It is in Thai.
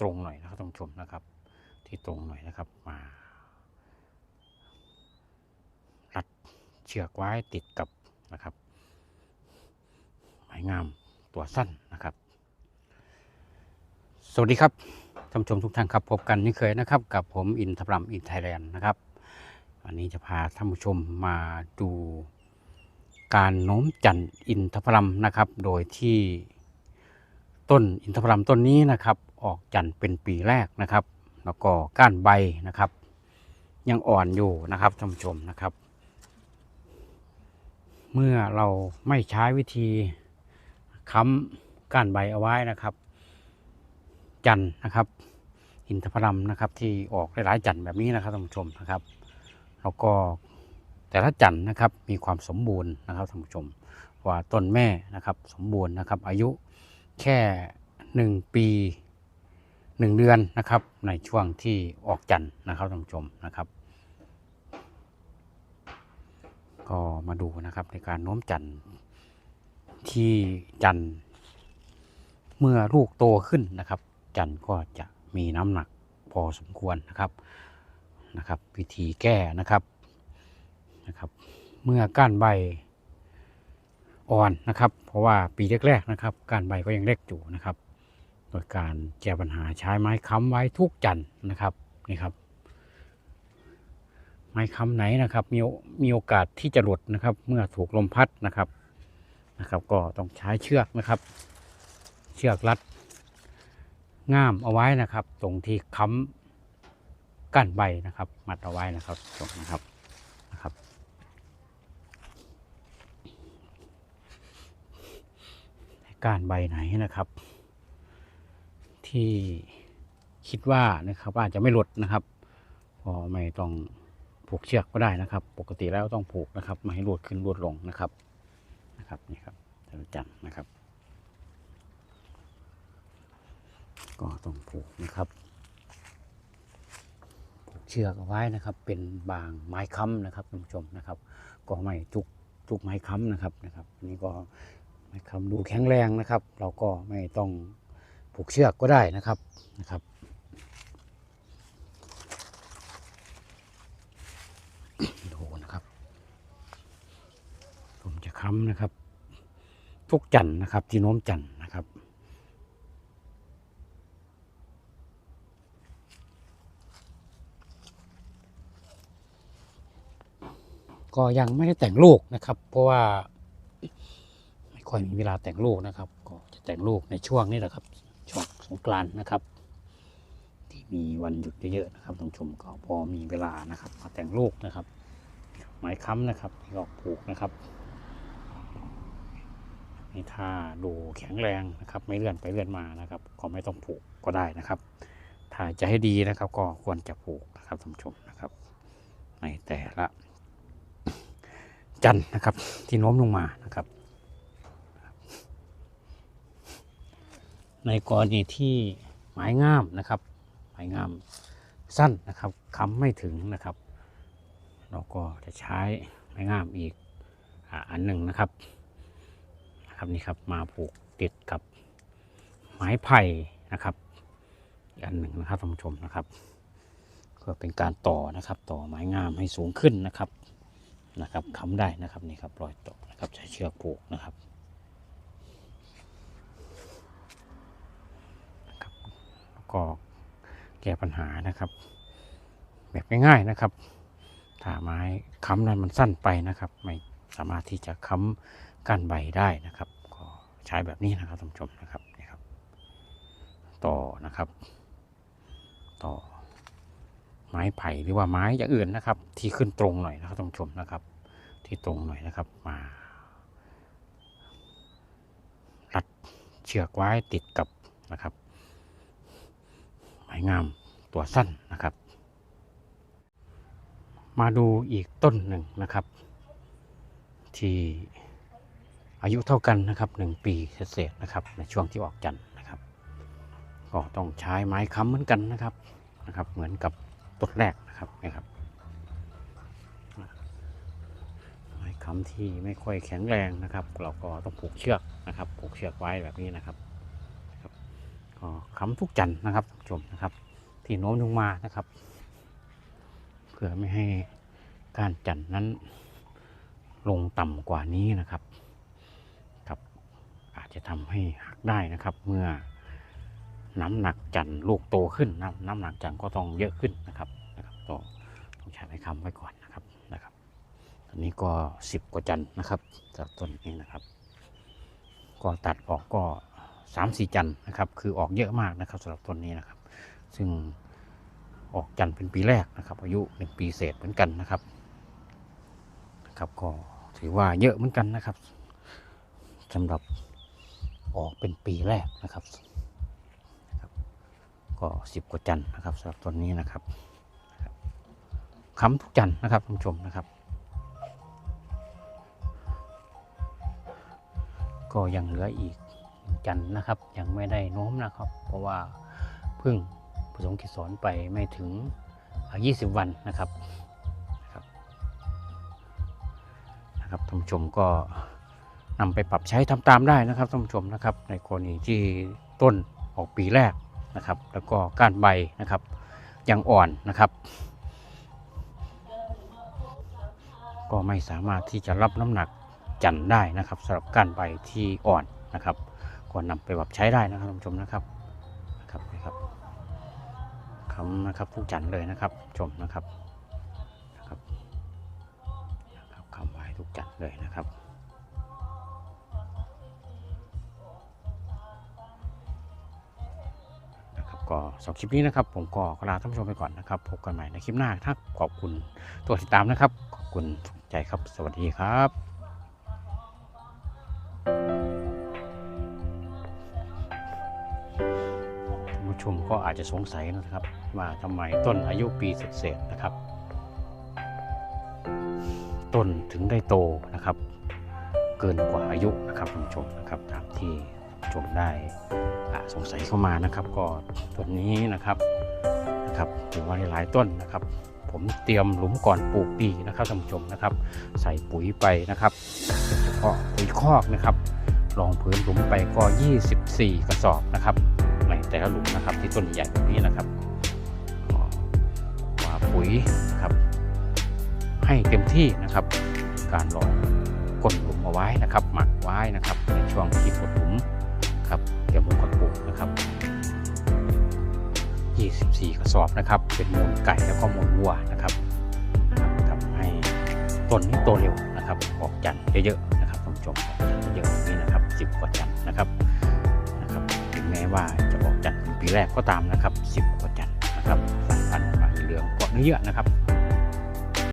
ตรงหน่อยนะครับท่านผู้ชมนะครับ ที่ตรงหน่อยนะครับมารัดเชือกไว้ติดกับนะครับไม้งามตัวสั้นนะครับ สวัสดีครับท่านผู้ชมทุกท่านครับพบกันนี่เคยนะครับ กับผมอินทรัมอินไทยแลนด์นะครับวันนี้จะพาท่านผู้ชมมาดูการโน้มจันทร์อินทพลัมนะครับ โดยที่ต้นอินทพลัมต้นนี้นะครับ ออกจันทร์เป็นปีแรกนะครับ แล้วก็ก้านใบนะครับ ยังอ่อนอยู่นะครับท่านผู้ชมนะครับ เมื่อเราไม่ใช้วิธีค้ำก้านใบเอาไว้นะครับ จันทร์นะครับ อินทพลัมนะครับ ที่ออกหลายๆจันทร์แบบนี้นะครับท่านผู้ชมนะครับ แล้วก็แต่ละจันทร์นะครับมีความสมบูรณ์นะครับท่านผู้ชมว่าต้นแม่นะครับ สมบูรณ์นะครับ อายุแค่หนึ่งปี หนึ่งเดือนนะครับ ในช่วงที่ออกจันทร์นะครับท่านผู้ชมนะครับ ก็มาดูนะครับในการโน้มจันทร์ที่จันทร์เมื่อลูกโตขึ้นนะครับ จันทร์ก็จะมีน้ำหนักพอสมควรนะครับนะครับ วิธีแก้นะครับนะครับ เมื่อก้านใบอ่อนนะครับ เพราะว่าปีแรกๆนะครับ ก้านใบก็ยังเล็กอยู่นะครับ โดยการแก้ปัญหาใช้ไม้ค้ำไว้ทุกจันนะครับนี่ครับ ไม้ค้ำไหนนะครับ มีมีโอกาสที่จะหลุดนะครับ เมื่อถูกลมพัดนะครับนะครับ ก็ต้องใช้เชือกนะครับ เชือกรัดง่ามเอาไว้นะครับ ตรงที่ค้ำก้านใบนะครับ มัดเอาไว้นะครับจบนะครับนะครับก้านใบไหนนะครับ ที่คิดว่านะครับอาจจะไม่หลุดนะครับพอไม่ต้องผูกเชือกก็ได้นะครับ ปกติแล้วต้องผูกนะครับไม่ให้หลุดขึ้นหลุดลงนะครับนะครับนี่ครับแต่ละจันนะครับ ก็ต้องผูกนะครับผูกเชือกเอาไว้นะครับ เป็นบางไม้ค้ำนะครับท่านผู้ชมนะครับ ก็ไม่ทุกทุกไม้ค้ำนะครับนะครับอันนี่ก็ไม้ค้ำดูแข็งแรงนะครับ เราก็ไม่ต้อง ผูกเชือกก็ได้นะครับนะครับ ดูนะครับ ผมจะค้ำนะครับ ทุกจันนะครับ ที่โน้มจันนะครับก็ยังไม่ได้แต่งลูกนะครับ เพราะว่าไม่ค่อยมีเวลาแต่งลูกนะครับ ก็จะแต่งลูกในช่วงนี้แหละครับ ช่วงสงกรานต์นะครับ ที่มีวันหยุดเยอะๆนะครับท่านผู้ชมก็พอมีเวลานะครับ มาแต่งลูกนะครับ ไม้ค้ำนะครับที่ก็ผูกนะครับนี่ถ้าดูแข็งแรงนะครับ ไม่เลื่อนไปเลื่อนมานะครับ ก็ไม่ต้องผูกก็ได้นะครับ ถ้าจะให้ดีนะครับ ก็ควรจะผูกนะครับท่านผู้ชมนะครับ ในแต่ละ จันนะครับที่โน้มลงมานะครับ ในกรณีที่ไม้งามนะครับไม้งามสั้นนะครับค้ำไม่ถึงนะครับ เราก็จะใช้ไม้งามอีกอันหนึ่งนะครับนะครับนี่ครับมาผูกติดกับไม้ไผ่นะครับอีกอันหนึ่งนะครับท่านผู้ชมนะครับเพื่อเป็นการต่อนะครับต่อไม้งามให้สูงขึ้นนะครับนะครับค้ำได้นะครับนี่ครับรอยตกนะครับใช้เชือกผูกนะครับแล้ว ก็แก้ปัญหานะครับ แบบง่ายๆนะครับถ้าไม้ค้ำนั้นมันสั้นไปนะครับ ไม่สามารถที่จะค้ำก้านใบได้นะครับ ก็ใช้แบบนี้นะครับท่านผู้ชมนะครับนี่ครับ ต่อนะครับ ต่อไม้ไผ่หรือว่าไม้อย่างอื่นนะครับ ที่ขึ้นตรงหน่อยนะครับท่านผู้ชมนะครับ ที่ตรงหน่อยนะครับมารัดเชือกไว้ติดกับนะครับ ไม้งามตัวสั้นนะครับ มาดูอีกต้นหนึ่งนะครับ ที่อายุเท่ากันนะครับหนึ่งปีเศษนะครับ ในช่วงที่ออกจันทร์นะครับ ก็ต้องใช้ไม้ค้ำเหมือนกันนะครับนะครับ เหมือนกับต้นแรกนะครับนะครับไม้ค้ำที่ไม่ค่อยแข็งแรงนะครับ เราก็ต้องผูกเชือกนะครับ ผูกเชือกไว้แบบนี้นะครับ ก็ค้ำทุกจันนะครับท่านผู้ชมนะครับ ที่โน้มลงมานะครับ เพื่อไม่ให้กานจันนั้นลงต่ำกว่านี้นะครับครับ อาจจะทำให้หักได้นะครับ เมื่อน้ำหนักจันลูกโตขึ้นน้ำน้ำหนักจันก็ต้องเยอะขึ้นนะครับนะครับต้องต้องใช้ไม้คำไว้ก่อนนะครับนะครับ ตอนนี้ก็สิบกว่าจันนะครับจากต้นนี้นะครับ ก็ตัดออกก็ สามสี่จันนะครับคือออกเยอะมากนะครับสำหรับต้นนี้นะครับ ซึ่งออกจันเป็นปีแรกนะครับ อายุหนึ่งปีเศษเหมือนกันนะครับนะครับก็ถือว่าเยอะเหมือนกันนะครับสำหรับออกเป็นปีแรกนะครับก็สิบกว่าจันนะครับสำหรับต้นนี้นะครับค้ำทุกจันนะครับท่านผู้ชมนะครับ ก็ยังเหลืออีก จันทร์นะครับ ยังไม่ได้โน้มนะครับ เพราะว่าเพิ่งผสมเกสรไปไม่ถึงอ่า20 วันนะครับนะครับท่านผู้ชมก็นำไปปรับใช้ทำตามได้นะครับท่านผู้ชมนะครับ ในกรณีที่ต้นออกปีแรกนะครับ แล้วก็ก้านใบนะครับ ยังอ่อนนะครับ ก็ไม่สามารถที่จะรับน้ำหนักจันได้นะครับสำหรับก้านใบที่อ่อนนะครับ ก็นำไปปรับใช้ได้นะครับท่านผู้ชมนะครับนะครับนะครับคำนะครับทุกจันทร์เลยนะครับชมนะครับนะครับนะครับคำไว้ทุกจันทร์เลยนะครับนะครับก็สำหรับคลิปนี้นะครับ ผมก็ขอลาท่านผู้ชมไปก่อนนะครับพบกันใหม่ในคลิปหน้าถ้าขอบคุณตัวติดตามนะครับ ขอบคุณสนใจครับ สวัสดีครับ ชมก็อาจจะสงสัยนะครับว่าทำไมต้นอายุปีเศษนะครับ ต้นถึงได้โตนะครับ เกินกว่าอายุนะครับท่านผู้ชมนะครับตามที่ชมได้สงสัยเข้ามานะครับ ก็ต้นนี้นะครับนะครับถือว่าหลายต้นนะครับ ผมเตรียมหลุมก่อนปลูกปีนะครับท่านผู้ชมนะครับ ใส่ปุ๋ยไปนะครับเฉพาะปุ๋ยคอกนะครับรองพื้นหลุมไปก็ 24 กระสอบนะครับ แต่ละหลุมนะครับ ที่ต้นใหญ่แบบนี้นะครับวาปุ๋ยนะครับ ให้เต็มที่นะครับ การรองก้นหลุมเอาไว้นะครับ หมักไว้นะครับ ในช่วงที่กดหลุมครับเดี๋ยวผมก็ปลูกนะครับ24 กระสอบนะครับ เป็นมูลไก่แล้วก็มูลวัวนะครับทำให้ต้นนี้โตเร็วนะครับ ออกจันทร์เยอะๆนะครับท่านผู้ชมออกจันทร์เยอะๆอย่างนี้นะครับ 10 กว่าจันทร์นะครับ ว่าจะออกจันทร์ปีแรกก็ตามนะครับ 10กว่าจันทร์นะครับสายพันธุ์ปลาอีเหลืองเกาะเนื้อนะครับ